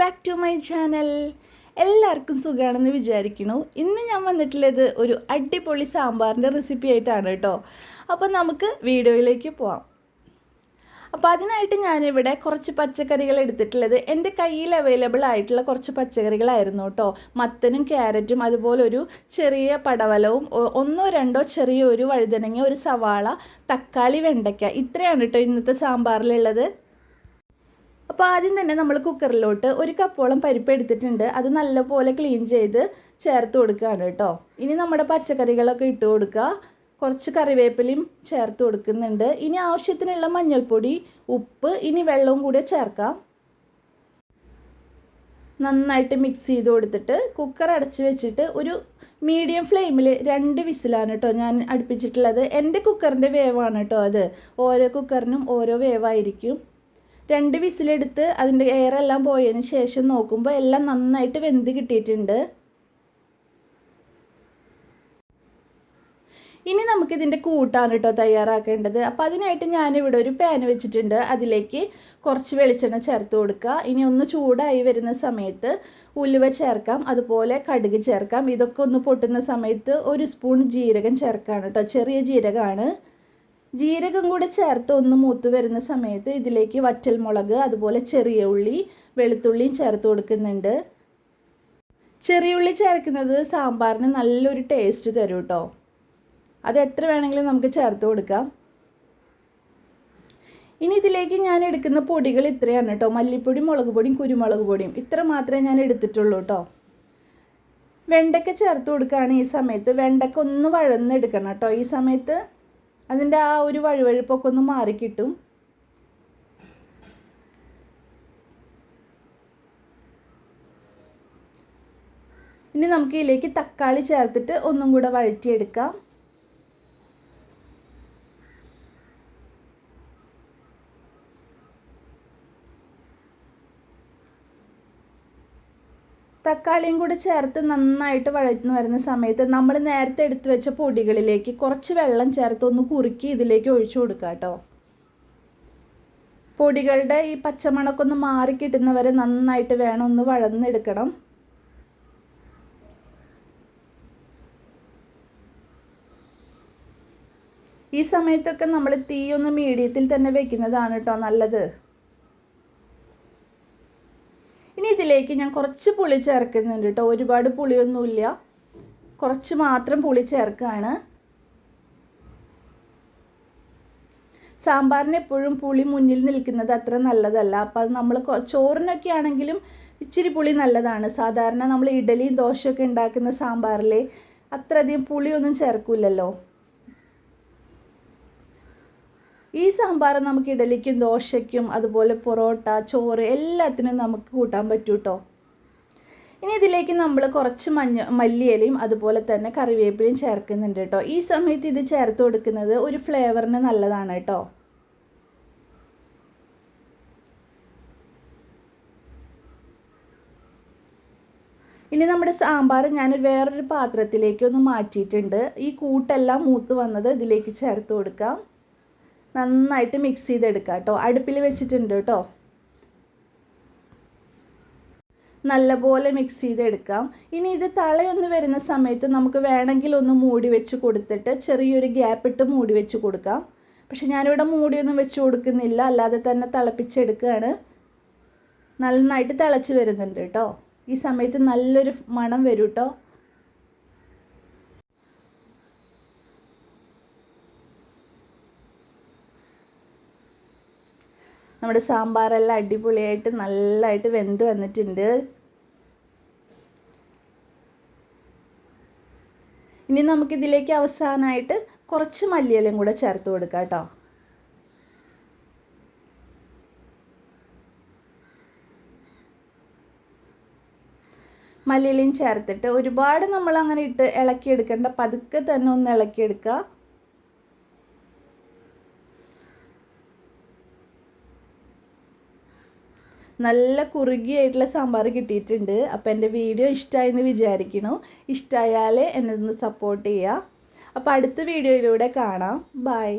Back to my channel എല്ലാവർക്കും സുഖമാണെന്ന് വിചാരിക്കുന്നു. ഇന്ന് ഞാൻ വന്നിട്ടുള്ളത് ഒരു അടിപൊളി സാമ്പാറിന്റെ റെസിപ്പി ആയിട്ടാണ് കേട്ടോ. അപ്പോൾ നമുക്ക് വീഡിയോയിലേക്ക് പോവാം. അപ്പോൾ അതിനായിട്ട് ഞാനിവിടെ കുറച്ച് പച്ചക്കറികൾ എടുത്തിട്ടുള്ളത്. എന്റെ കയ്യിൽ അവൈലബിൾ ആയിട്ടുള്ള കുറച്ച് പച്ചക്കറികളായിരുന്നു കേട്ടോ. മത്തനും ക്യാരറ്റും അതുപോലെ ഒരു ചെറിയ പടവലവും ഒന്നോ രണ്ടോ ചെറിയ ഒരു വഴുതനങ്ങ ഒരു സവാള തക്കാളി വെണ്ടയ്ക്ക. ഇത്രയാണ് കേട്ടോ ഇന്നത്തെ സാമ്പാറിലുള്ളത്. അപ്പോൾ ആദ്യം തന്നെ നമ്മൾ കുക്കറിലോട്ട് ഒരു കപ്പോളം പരിപ്പ് എടുത്തിട്ടുണ്ട്. അത് നല്ലപോലെ ക്ലീൻ ചെയ്ത് ചേർത്ത് കൊടുക്കുകയാണ് കേട്ടോ. ഇനി നമ്മുടെ പച്ചക്കറികളൊക്കെ ഇട്ട് കൊടുക്കുക. കുറച്ച് കറിവേപ്പിലയും ചേർത്ത് കൊടുക്കുന്നുണ്ട്. ഇനി ആവശ്യത്തിനുള്ള മഞ്ഞൾപ്പൊടി ഉപ്പ് ഇനി വെള്ളവും കൂടെ ചേർക്കാം. നന്നായിട്ട് മിക്സ് ചെയ്ത് കൊടുത്തിട്ട് കുക്കർ അടച്ച് വെച്ചിട്ട് ഒരു മീഡിയം ഫ്ലെയിമിൽ രണ്ട് വിസിലാണ് കേട്ടോ ഞാൻ അടുപ്പിച്ചിട്ടുള്ളത്. എന്റെ കുക്കറിന്റെ വേവാണ് കേട്ടോ അത്. ഓരോ കുക്കറിനും ഓരോ വേവായിരിക്കും. രണ്ട് വിസിലെടുത്ത് അതിന്റെ എയറെല്ലാം പോയതിന് ശേഷം നോക്കുമ്പോൾ എല്ലാം നന്നായിട്ട് വെന്ത് കിട്ടിയിട്ടുണ്ട്. ഇനി നമുക്കിതിന്റെ കൂട്ടാണ് കേട്ടോ തയ്യാറാക്കേണ്ടത്. അപ്പോൾ അതിനായിട്ട് ഞാനിവിടെ ഒരു പാൻ വെച്ചിട്ടുണ്ട്. അതിലേക്ക് കുറച്ച് വെളിച്ചെണ്ണ ചേർത്ത് കൊടുക്കുക. ഇനി ഒന്ന് ചൂടായി വരുന്ന സമയത്ത് ഉലുവ ചേർക്കാം. അതുപോലെ കടുക് ചേർക്കാം. ഇതൊക്കെ ഒന്ന് പൊട്ടുന്ന സമയത്ത് ഒരു സ്പൂൺ ജീരകം ചേർക്കാണ് കേട്ടോ ചെറിയ ജീരകമാണ്. ജീരകം കൂടെ ചേർത്ത് ഒന്ന് മൂത്ത് വരുന്ന സമയത്ത് ഇതിലേക്ക് വറ്റൽമുളക് അതുപോലെ ചെറിയ ഉള്ളി വെളുത്തുള്ളിയും ചേർത്ത് കൊടുക്കുന്നുണ്ട്. ചെറിയ ഉള്ളി ചേർക്കുന്നത് സാമ്പാറിന് നല്ലൊരു ടേസ്റ്റ് തരും കേട്ടോ അത് എത്ര വേണമെങ്കിലും നമുക്ക് ചേർത്ത് കൊടുക്കാം. ഇനി ഇതിലേക്ക് ഞാൻ എടുക്കുന്ന പൊടികൾ ഇത്രയാണ് കേട്ടോ മല്ലിപ്പൊടിയും മുളക് പൊടിയും കുരുമുളക് പൊടിയും. ഇത്ര മാത്രമേ ഞാൻ എടുത്തിട്ടുള്ളൂ കേട്ടോ വെണ്ടയ്ക്ക ചേർത്ത് കൊടുക്കുകയാണ് ഈ സമയത്ത്. വെണ്ടയ്ക്ക ഒന്ന് വഴന്നെടുക്കണം കേട്ടോ ഈ സമയത്ത് അതിന്റെ ആ ഒരു വഴുവഴുപ്പൊക്കെ ഒന്ന് മാറിക്കിട്ടും ഇനി നമുക്ക് ഇതിലേക്ക് തക്കാളി ചേർത്തിട്ട് ഒന്നും കൂടെ വഴറ്റിയെടുക്കാം. തക്കാളിയും കൂടി ചേർത്ത് നന്നായിട്ട് വഴറ്റുന്നു വരുന്ന സമയത്ത് നമ്മൾ നേരത്തെ എടുത്തു വെച്ച പൊടികളിലേക്ക് കുറച്ച് വെള്ളം ചേർത്ത് ഒന്ന് കുറുക്കി ഇതിലേക്ക് ഒഴിച്ചു കൊടുക്കുക കേട്ടോ. പൊടികളുടെ ഈ പച്ചമണക്കൊന്ന് മാറി കിട്ടുന്നവരെ നന്നായിട്ട് വേണം ഒന്ന് വഴന്നെടുക്കണം. ഈ സമയത്തൊക്കെ നമ്മൾ തീ ഒന്ന് മീഡിയത്തിൽ തന്നെ വെക്കുന്നതാണ് കേട്ടോ നല്ലത് ഇനി ഇതിലേക്ക് ഞാൻ കുറച്ച് പുളി ചേർക്കുന്നുണ്ട് കേട്ടോ. ഒരുപാട് പുളിയൊന്നുമില്ല. കുറച്ച് മാത്രം പുളി ചേർക്കുകയാണ് സാമ്പാറിന് എപ്പോഴും പുളി മുന്നിൽ നിൽക്കുന്നത് അത്ര നല്ലതല്ല. അപ്പം അത് നമ്മൾ ചോറിനൊക്കെ ആണെങ്കിലും ഇച്ചിരി പുളി നല്ലതാണ്. സാധാരണ നമ്മൾ ഇഡലിയും ദോശയൊക്കെ ഉണ്ടാക്കുന്ന സാമ്പാറിൽ അത്രയധികം പുളിയൊന്നും ചേർക്കില്ലല്ലോ. ഈ സാമ്പാർ നമുക്ക് ഇഡലിക്കും ദോശയ്ക്കും അതുപോലെ പൊറോട്ട ചോറ് എല്ലാത്തിനും നമുക്ക് കൂട്ടാൻ പറ്റൂ കേട്ടോ ഇനി ഇതിലേക്ക് നമ്മൾ കുറച്ച് മഞ്ഞ മല്ലിയിലയും അതുപോലെ തന്നെ കറിവേപ്പിലയും ചേർക്കുന്നുണ്ട് കേട്ടോ ഈ സമയത്ത് ഇത് ചേർത്ത് കൊടുക്കുന്നത് ഒരു ഫ്ലേവറിന് നല്ലതാണ് കേട്ടോ ഇനി നമ്മുടെ സാമ്പാർ ഞാൻ വേറൊരു പാത്രത്തിലേക്ക് ഒന്ന് മാറ്റിയിട്ടുണ്ട്. ഈ കൂട്ടെല്ലാം മൂത്ത് വന്നത് ഇതിലേക്ക് ചേർത്ത് കൊടുക്കാം. നന്നായിട്ട് മിക്സ് ചെയ്തെടുക്കുക കേട്ടോ അടുപ്പിൽ വെച്ചിട്ടുണ്ട് കേട്ടോ നല്ലപോലെ മിക്സ് ചെയ്തെടുക്കാം. ഇനി ഇത് തളയൊന്ന് വരുന്ന സമയത്ത് നമുക്ക് വേണമെങ്കിൽ ഒന്ന് മൂടി വെച്ച് കൊടുത്തിട്ട് ചെറിയൊരു ഗ്യാപ്പ് ഇട്ട് മൂടി വെച്ച് കൊടുക്കാം. പക്ഷെ ഞാനിവിടെ മൂടിയൊന്നും വെച്ച് കൊടുക്കുന്നില്ല. അല്ലാതെ തന്നെ തിളപ്പിച്ചെടുക്കുകയാണ് നന്നായിട്ട് തിളച്ച് വരുന്നുണ്ട് കേട്ടോ ഈ സമയത്ത് നല്ലൊരു മണം വരും കേട്ടോ നമ്മുടെ സാമ്പാറെല്ലാം അടിപൊളിയായിട്ട് നല്ലതായിട്ട് വെന്ത് വന്നിട്ടുണ്ട്. ഇനി നമുക്കിതിലേക്ക് അവസാനമായിട്ട് കുറച്ച് മല്ലിയിലും കൂടെ ചേർത്ത് കൊടുക്കാം കേട്ടോ. മല്ലിയിലും ചേർത്തിട്ട് ഒരുപാട് നമ്മൾ അങ്ങനെ ഇട്ട് ഇളക്കിയെടുക്കേണ്ട പതുക്കെ തന്നെ ഒന്ന് ഇളക്കിയെടുക്കുക. നല്ല കുറുകിയായിട്ടുള്ള സാമ്പാർ കിട്ടിയിട്ടുണ്ട്. അപ്പോൾ എന്റെ വീഡിയോ ഇഷ്ടമായെന്ന് വിചാരിക്കുന്നു. ഇഷ്ടമായാൽ എന്നെ ഒന്ന് സപ്പോർട്ട് ചെയ്യുക. അപ്പോൾ അടുത്ത വീഡിയോയിലൂടെ കാണാം. ബൈ